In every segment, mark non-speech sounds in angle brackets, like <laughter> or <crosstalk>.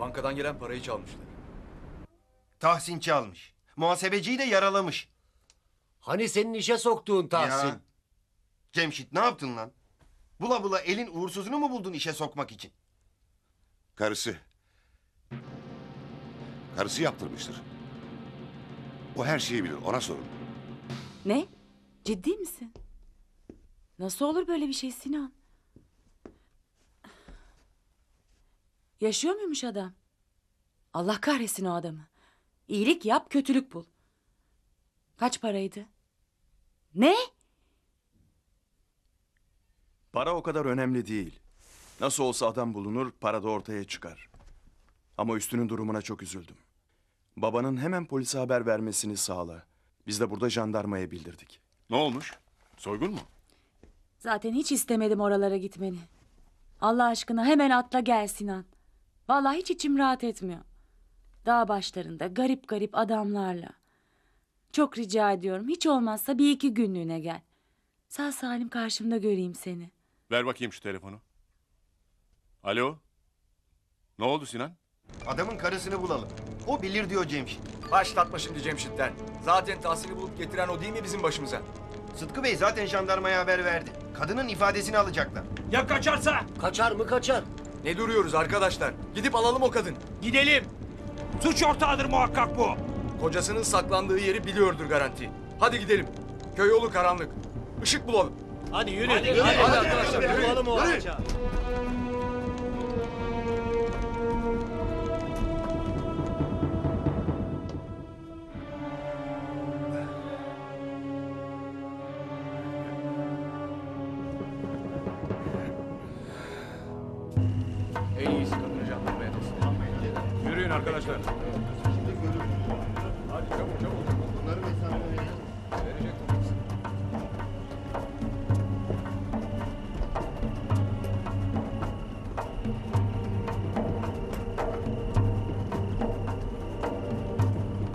Bankadan gelen parayı çalmışlar. Tahsinçi almış. Muhasebeciyi de yaralamış. Hani senin işe soktuğun Tahsin? Ya. Cemşit ne yaptın lan? Bula bula elin uğursuzunu mu buldun işe sokmak için? Karısı. Karısı yaptırmıştır. O her şeyi bilir. Ona sorun. Ne? Ciddi misin? Nasıl olur böyle bir şey Sinan? Yaşıyor muymuş adam? Allah kahretsin o adamı. İyilik yap, kötülük bul. Kaç paraydı? Ne? Para o kadar önemli değil. Nasıl olsa adam bulunur, para da ortaya çıkar. Ama üstünün durumuna çok üzüldüm. Babanın hemen polise haber vermesini sağla. Biz de burada jandarmaya bildirdik. Ne olmuş? Soygun mu? Zaten hiç istemedim oralara gitmeni. Allah aşkına hemen atla gel Sinan. Vallahi hiç içim rahat etmiyor. Dağ başlarında garip garip adamlarla. Çok rica ediyorum hiç olmazsa bir iki günlüğüne gel. Sağ salim karşımda göreyim seni. Ver bakayım şu telefonu. Alo? Ne oldu Sinan? Adamın karısını bulalım. O bilir diyor Cemşit. Başlatma şimdi Cemşit'ten. Zaten Tahsin'i bulup getiren o değil mi bizim başımıza? Sıtkı Bey zaten jandarmaya haber verdi. Kadının ifadesini alacaklar. Ya kaçarsa? Kaçar mı kaçar? Ne duruyoruz arkadaşlar? Gidip alalım o kadın. Gidelim. Suç ortağıdır muhakkak bu. Kocasının saklandığı yeri biliyordur garanti. Hadi gidelim. Köy yolu karanlık. Işık bulalım. Hadi yürü. Hadi, yürü. hadi, hadi arkadaşlar, Yürü. Bulalım o Yürü. Arkadaşlar. Hadi çabuk çabuk. Verecek tabii.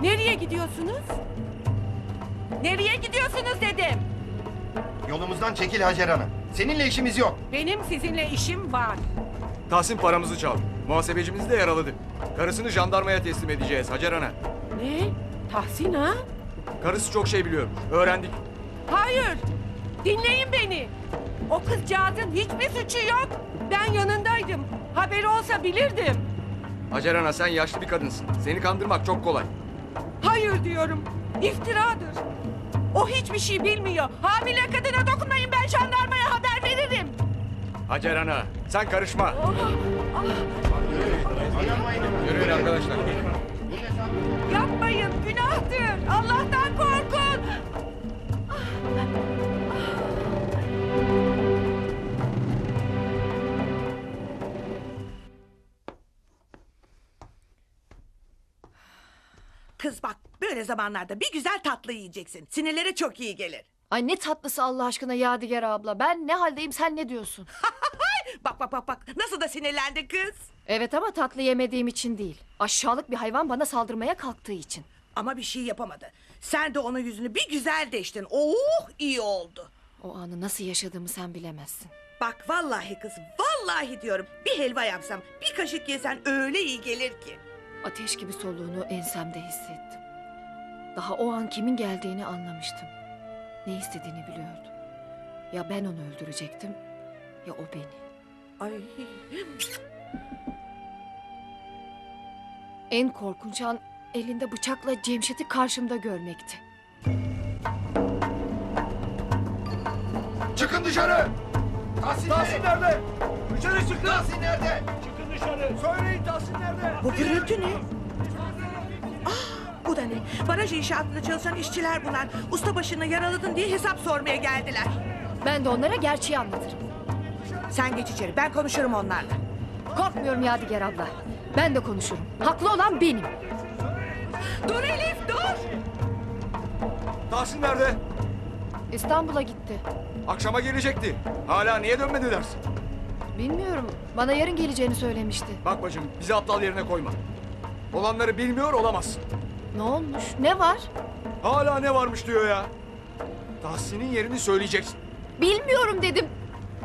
Nereye gidiyorsunuz? Nereye gidiyorsunuz dedim. Yolumuzdan çekil Hacer Ana. Seninle işimiz yok. Benim sizinle işim var. Tahsin paramızı çaldı. Muhasebecimizi de yaraladı. Karısını jandarmaya teslim edeceğiz Hacer Ana. Ne? Tahsin ha? Karısı çok şey biliyor. Öğrendik. Hayır. Dinleyin beni. O kızcağızın hiçbir suçu yok. Ben yanındaydım. Haberi olsa bilirdim. Hacer Ana sen yaşlı bir kadınsın. Seni kandırmak çok kolay. Hayır diyorum. İftiradır. O hiçbir şey bilmiyor. Hamile kadına dokunmayın ben jandarmaya haber veririm. Hacer Ana sen karışma. Ah, ah, Yürüyün arkadaşlar. yapmayın günahtır. Allah'tan korkun. Kız bak böyle zamanlarda bir güzel tatlı yiyeceksin. Sinirlere çok iyi gelir. Ay ne tatlısı Allah aşkına Yadigar abla. Ben ne haldeyim sen ne diyorsun? <laughs> Bak bak bak bak nasıl da sinirlendi kız. Evet ama tatlı yemediğim için değil. Aşağılık bir hayvan bana saldırmaya kalktığı için. Ama bir şey yapamadı. Sen de onun yüzünü bir güzel deştin. Oh iyi oldu. O anı nasıl yaşadığımı sen bilemezsin. Bak vallahi kız vallahi diyorum. Bir helva yapsam bir kaşık yesen öyle iyi gelir ki. Ateş gibi soluğunu ensemde hissettim. Daha o an kimin geldiğini anlamıştım. Ne istediğini biliyordum. Ya ben onu öldürecektim ya o beni. Ay En korkunç an elinde bıçakla Cemşet'i karşımda görmekti. Çıkın dışarı. Tahsin, Tahsin nerede? Dışarı çık lan. Tahsin nerede? Çıkın dışarı. Söyleyin Tahsin nerede? bu gürültü ne? Ah bu da ne? Baraj inşaatında çalışan işçiler bunlar. Usta başını yaraladın diye hesap sormaya geldiler. Ben de onlara gerçeği anlatırım. Sen geç içeri ben konuşurum onlarla. Korkmuyorum Yadigar abla. Ben de konuşurum. Haklı olan benim. Dur Elif dur. Tahsin nerede? İstanbul'a gitti. Akşama gelecekti. Hala niye dönmedi dersin? Bilmiyorum. Bana yarın geleceğini söylemişti. Bak bacım bizi aptal yerine koyma. Olanları bilmiyor olamazsın. Ne olmuş? Ne var? Hala ne varmış diyor ya. Tahsin'in yerini söyleyeceksin. Bilmiyorum dedim.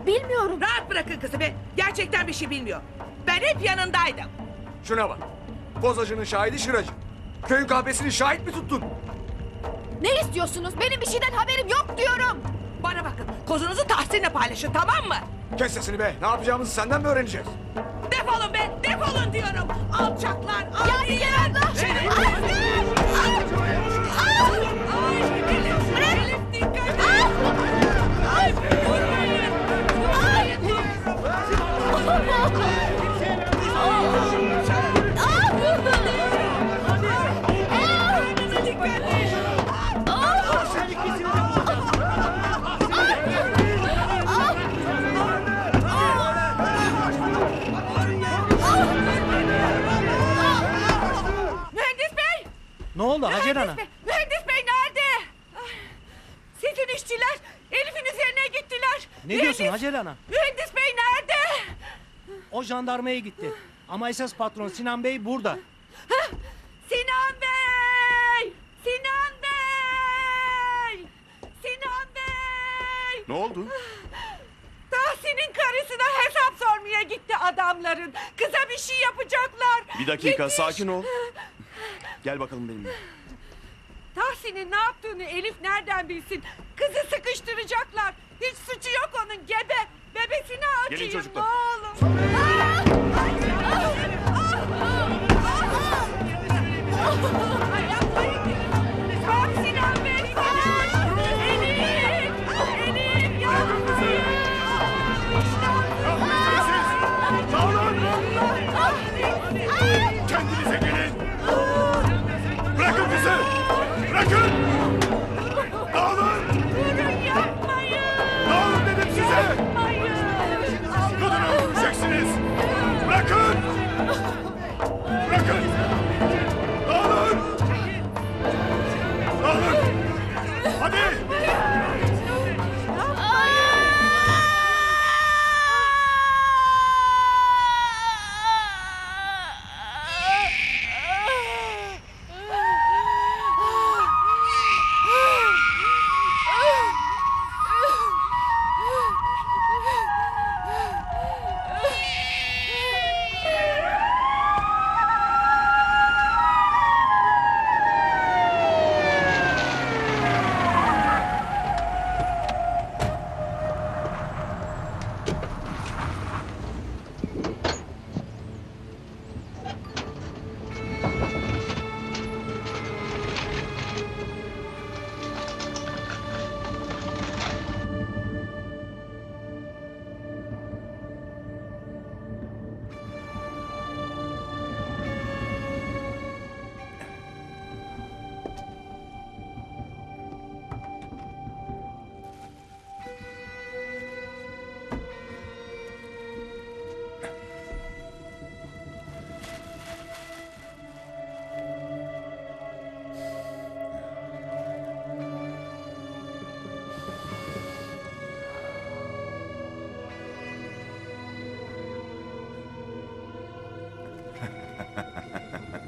Bilmiyorum. Rahat bırakın kızı be. Gerçekten bir şey bilmiyor. Ben hep yanındaydım. Şuna bak. Bozacının şahidi Şıracı. Köyün kahvesini şahit mi tuttun? Ne istiyorsunuz? Benim bir şeyden haberim yok diyorum. Bana bakın kozunuzu Tahsin'le paylaşın tamam mı? Kes sesini be. Ne yapacağımızı senden mi öğreneceğiz? Defolun be defolun diyorum. Alçaklar. Ya Nigar abla! Elif Hacer Ana? Mühendis bey, mühendis bey nerede? Sizin işçiler Elif'in üzerine gittiler. Ne diyorsun Mühendis- Hacer Ana? Mühendis bey nerede? O jandarmaya gitti. Ama esas patron Sinan Bey burada. Sinan Bey! Sinan Bey! Sinan Bey! Ne oldu? Tahsin'in karısına hesap sormaya gitti adamların. Kıza bir şey yapacaklar. Bir dakika Yetiş! sakin ol. Gel bakalım benimle. Tahsin'in ne yaptığını Elif nereden bilsin? Kızı sıkıştıracaklar. Hiç suçu yok onun gebe. Bebesine acıyın çocuklar. ne olur.